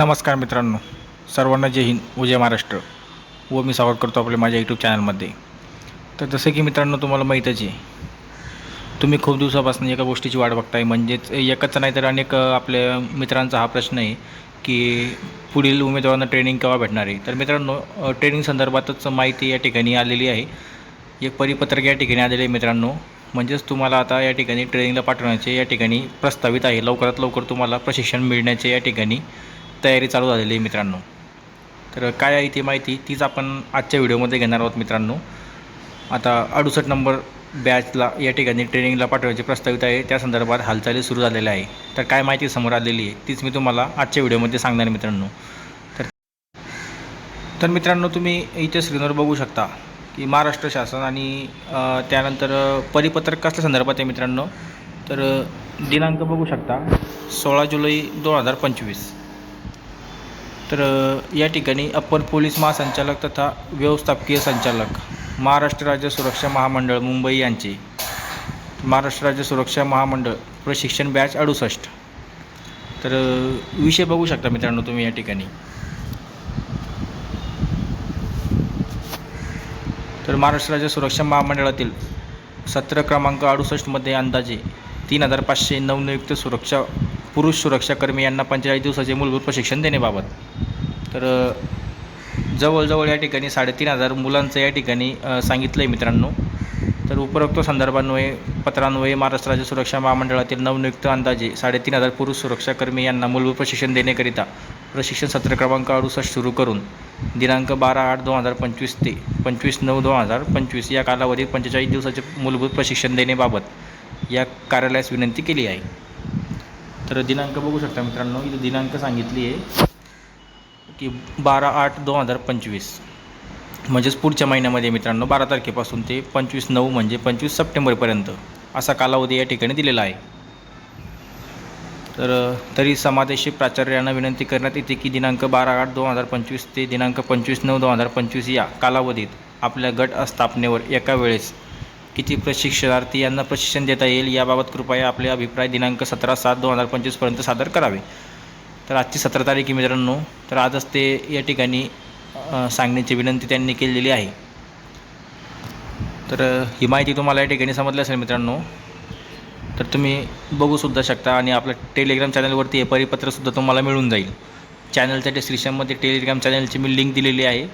नमस्कार मित्रांनो सर्वांना जय हिंद उजय महाराष्ट्र. व मी स्वागत करतो आपले माझ्या यूट्यूब चॅनलमध्ये तर जसं की मित्रांनो तुम्हाला माहीतच आहे तुम्ही खूप दिवसापासून एका गोष्टीची वाट बघताय म्हणजेच एकच नाही तर अनेक आपल्या मित्रांचा हा प्रश्न आहे की पुढील उमेदवारांना ट्रेनिंग केव्हा भेटणार आहे? तर मित्रांनो ट्रेनिंग संदर्भातच माहिती या ठिकाणी आलेली आहे. एक परिपत्रक या ठिकाणी आलेले आहे मित्रांनो. म्हणजेच तुम्हाला आता या ठिकाणी ट्रेनिंगला पाठवण्याचे या ठिकाणी प्रस्तावित आहे. लवकरात लवकर तुम्हाला प्रशिक्षण मिळण्याचे या ठिकाणी तयारी चालू झालेली आहे मित्रांनो. तर काय आहे ती माहिती तीच आपण आजच्या व्हिडिओमध्ये घेणार आहोत मित्रांनो. आता अडुसष्ट नंबर बॅचला या ठिकाणी ट्रेनिंगला पाठवण्याचे प्रस्तावित आहे. त्या संदर्भात हालचाली सुरू झालेल्या आहे. तर काय माहिती समोर आलेली आहे तीच मी तुम्हाला आजच्या व्हिडिओमध्ये सांगणार मित्रांनो. तर तर मित्रांनो तुम्ही इथे स्क्रीनवर बघू शकता की महाराष्ट्र शासन आणि त्यानंतर परिपत्रक कसल्या संदर्भात आहे मित्रांनो. तर दिनांक बघू शकता सोळा जुलै दोन हजार पंचवीस. तर या ठिकाणी अप्पर पोलीस महासंचालक तथा व्यवस्थापकीय संचालक महाराष्ट्र राज्य सुरक्षा महामंडळ मुंबई यांचे. महाराष्ट्र राज्य सुरक्षा महामंडळ प्रशिक्षण बॅच अडुसष्ट. तर विषय बघू शकता मित्रांनो तुम्ही या ठिकाणी. तर महाराष्ट्र राज्य सुरक्षा महामंडळातील सत्र क्रमांक अडुसष्टमध्ये अंदाजे तीन हजार पाचशे नवनियुक्त सुरक्षा पुरुष सुरक्षाकर्मी यांना पंचेचाळीस दिवसाचे मूलभूत प्रशिक्षण देण्याबाबत. तर जवळजवळ या ठिकाणी साडेतीन हजार मुलांचं या ठिकाणी सांगितलं आहे मित्रांनो. तर उपरोक्त संदर्भान्वये पत्रान्वये महाराष्ट्र राज्य सुरक्षा महामंडळातील नवनियुक्त अंदाजे साडेतीन हजार पुरुष सुरक्षाकर्मी यांना मूलभूत प्रशिक्षण देण्याकरिता प्रशिक्षण सत्र क्रमांक अडुसष्ट सुरू करून दिनांक बारा आठ दोन हजार पंचवीस ते पंचवीस नऊ दोन हजार पंचवीस या कालावधीत पंचेचाळीस दिवसाचे मूलभूत प्रशिक्षण देण्याबाबत या कार्यालयास विनंती केली आहे. तर दिनांक बघू शकता मित्रांनो इथे दिनांक सांगितली आहे की बारा आठ दोन हजार पंचवीस. म्हणजेच पुढच्या महिन्यामध्ये मित्रांनो बारा तारखेपासून ते पंचवीस नऊ म्हणजे पंचवीस सप्टेंबरपर्यंत असा कालावधी या ठिकाणी दिलेला आहे. तर तरी समादेशी प्राचार्यांना विनंती करण्यात येते की दिनांक बारा आठ दोन हजार पंचवीस ते दिनांक पंचवीस नऊ दोन हजार पंचवीस या कालावधीत आपल्या गट स्थापनेवर एका वेळेस किती प्रशिक्षणार्थी यांना प्रशिक्षण देता येईल याबाबत कृपया आपले अभिप्राय दिनांक सतरा सात दोन हजार पंचवीसपर्यंत सादर करावे. तर आजची सतरा तारीख आहे मित्रांनो. तर आजच ते या ठिकाणी सांगण्याची विनंती त्यांनी केलेली आहे. तर ही माहिती तुम्हाला या ठिकाणी समजली असेल मित्रांनो. तर तुम्ही बघूसुद्धा शकता आणि आपल्या टेलिग्राम चॅनलवरती हे परिपत्रसुद्धा तुम्हाला मिळून जाईल. चॅनलच्या डिस्क्रिप्शनमध्ये टेलिग्राम चॅनलची मी लिंक दिलेली आहे.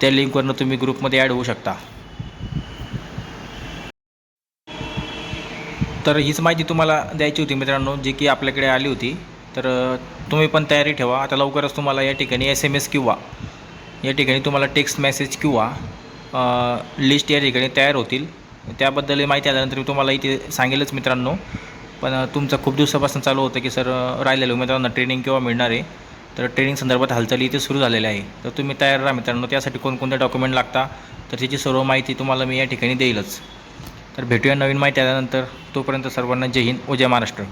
त्या लिंकवरनं तुम्ही ग्रुपमध्ये ॲड होऊ शकता. तर हीच माहिती तुम्हाला द्यायची होती मित्रांनो जी की आपल्याकडे आली होती. तर तुम्ही पण तयारी ठेवा. आता लवकरच तुम्हाला या ठिकाणी एस एम एस किंवा या ठिकाणी तुम्हाला टेक्स्ट मेसेज किंवा लिस्ट या ठिकाणी तयार होतील. त्याबद्दल माहिती आल्यानंतर मी तुम्हाला इथे सांगेलच मित्रांनो. पण तुमचं खूप दिवसापासून चालू होतं की सर राहिलेलं राहिलेल्या उमेदवारांना ट्रेनिंग किंवा मिळणार आहे? तर ट्रेनिंग संदर्भात हालचाली इथे सुरू झालेल्या आहे तर तुम्ही तयार राहा मित्रांनो. त्यासाठी कोणकोणते डॉक्युमेंट लागता? तर त्याची सर्व माहिती तुम्हाला मी या ठिकाणी देईलच. तर भेटूया नवीन माहिती आल्यानंतर. तोपर्यंत सर्वांना जय हिंद. उजय महाराष्ट्र.